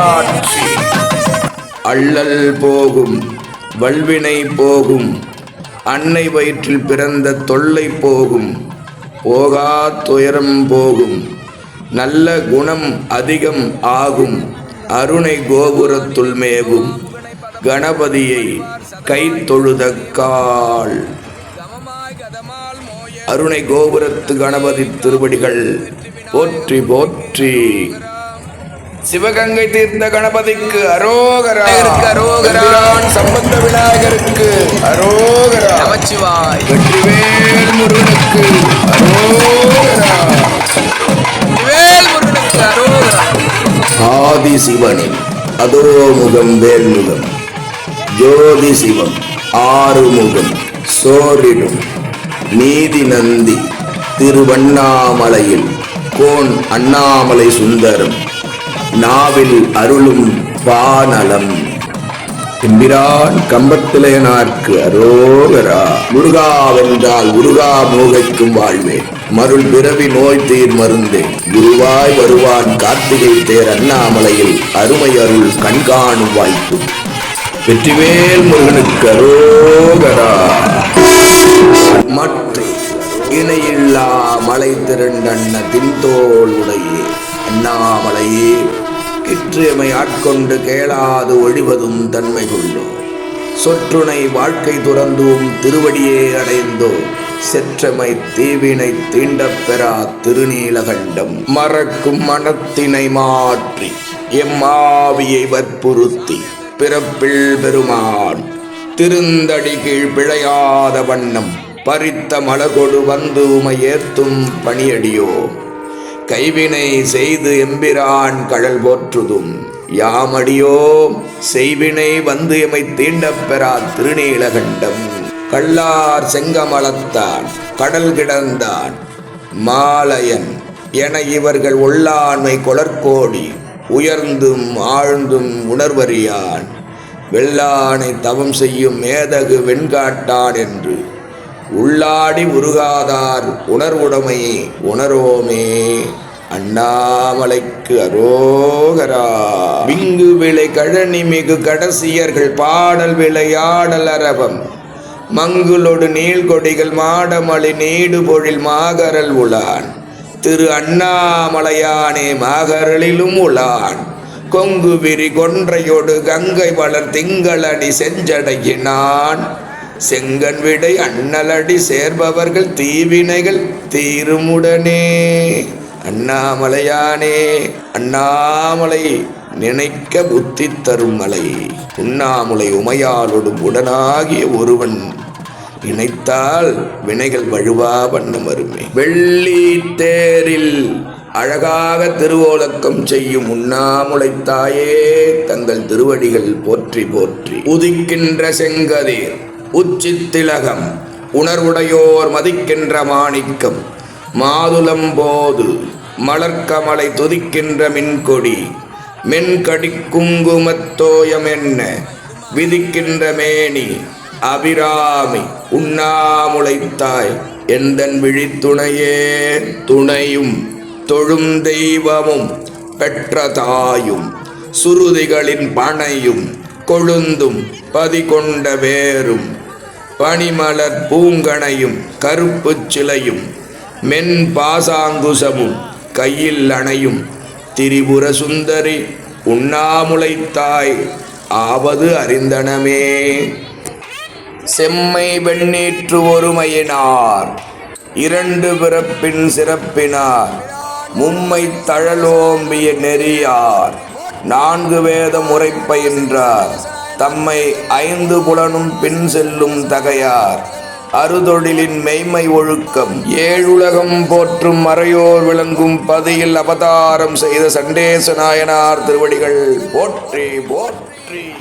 காட்சி அள்ளல் போகும் வல்வினை போகும் அன்னை வயிற்றில் பிறந்த தொல்லை போகும் போகா துயரம் போகும் நல்ல குணம் அதிகம் ஆகும் அருணை கோபுரத்துள் மேவும் கணபதியை கை தொழுத கால். அருணை கோபுரத்து கணபதி திருவடிகள் போற்றி போற்றி. சிவகங்கை தீர்த்த கணபதிக்கு அரோகரா. விநாயகருக்கு அரோகரா. எம்பிரான் சம்பந்த விநாயகருக்கு அரோகரா. நமச்சிவாய். வெற்றிவேல் முருகனுக்கு அரோகரா. வேல் முருகனுக்கு அரோகரா. ஆதி சிவனின் அதோ முகம் வேல்முகம். ஜோதி சிவம் ஆறுமுகம் சோரிடும். நீதி நந்தி திருவண்ணாமலையில் கோன் அண்ணாமலை சுந்தரம். நாவில் அருளும் பானலம் எம்பிரான் கம்பத்திலேனார்க்கு அரோகரா. முருகா வென்றால் முருகா மோகைக்கும் வாழ்வே. மருள் பிறவி நோய் தீர் மருந்தே. குருவாய் வருவான் கார்த்திகை தேர் அண்ணாமலையில் அருமை அருள் கண்காணும் வாய்ப்பு. வெற்றிவேல் முருகனுக்கு அரோகரா. மற்ற இணையில்லா மலை திரண்டண்ண தின்தோள் உடையே அண்ணாமலையே கிற்றியமை ஆட்கொண்டு கேளாது ஒழிவதும் தன்மை கொள்ளோ சொற்றுனை வாழ்க்கை துறந்தும் திருவடியே அடைந்தோ செற்றமை தீவினை தீண்டப் பெறா திருநீலகண்டம். மறக்கும் மனத்தினை மாற்றி எம்மாவியை வற்புறுத்தி பிறப்பில் பெருமான். திருந்தடி கீழ் பிழையாத வண்ணம் பறித்த மலகொடு வந்து உமை ஏத்தும் பணியடியோ. கைவினை செய்து எம்பிரான் கழல் போற்றுதும். யாமடியோ செய்வினை வந்து எமை தீண்டப் பெறா திருநீலகண்டம். கள்ளார் செங்கமலத்தான் கடல் கிடந்தான். மாலயன் என இவர்கள் உள்ளாண்மை கொளற்கோடி உயர்ந்தும் ஆழ்ந்தும் உணர்வறியான். வெள்ளானை தவம் செய்யும் மேதகு வெண்காட்டான் என்று உள்ளாடி உருகாதார் உணர்வுடைமையை உணரோமே அண்ணாமலைக்கு அரோகரா. விங்கு விளை கழனி மிகு கடைசியர்கள் பாடல் விளையாடல் அரவம். மங்குளொடு நீள்கொடிகள் மாடமளி நீடு பொழில் மாகரல் உளான் திரு அண்ணாமலையானே மாகரலிலும் உளான் கொங்கு விரி கொன்றையோடு கங்கை வளர் திங்களடி செஞ்சடையினான். செங்கன் விடை அண்ணலடி சேர்பவர்கள் தீவினைகள் தீருமுடனே. அண்ணாமலையானே அண்ணாமலை நினைக்க புத்தி தரும் மலை. உண்ணாமுலை உமையாலோடு உடனாகிய ஒருவன் நினைத்தால் வினைகள் வழுவா வண்ணம் வருமே வெள்ளி தேரில் அழகாக திருவோலக்கம் செய்யும் உண்ணாமுலை தாயே தங்கள் திருவடிகள் போற்றி போற்றி. உதிக்கின்ற செங்கதிர் உச்சித்திலகம் உணர்வுடையோர் மதிக்கின்ற மாணிக்கம் மாதுளம் போது மலர்க்கமலை துதிக்கின்ற மின்கொடி மென்கடி குங்குமத்தோயம் என்ன விதிக்கின்ற மேனி அபிராமி உண்ணாமுளைத்தாய் எந்தன் விழித்துணையே துணையும் தொழும் தெய்வமும் பெற்ற தாயும் சுருதிகளின் பனையும் கொழுந்தும் பதிகொண்ட வேரும் பனிமலர் பூங்கணையும் கருப்புச் சிலையும் மென் பாசாங்குசமும் கையில் அணையும் திரிபுர சுந்தரி உண்ணாமுலைத்தாய் ஆவது அறிந்தனமே. செம்மை வெண்ணீற்று ஒருமையினார் இரண்டு பிறப்பின் சிறப்பினார் மும்மை தழலோம்பிய நெறியார் நான்கு வேதம் உரைப்பயின்றார் தம்மை ஐந்து புலனும் பின் செல்லும் தகையார். அறுதொழிலின் மெய்மை ஒழுக்கம். ஏழுலகம் போற்றும் மறையோர் விளங்கும் பதியில் அவதாரம் செய்த சண்டேச நாயனார் திருவடிகள். போற்றி போற்றி.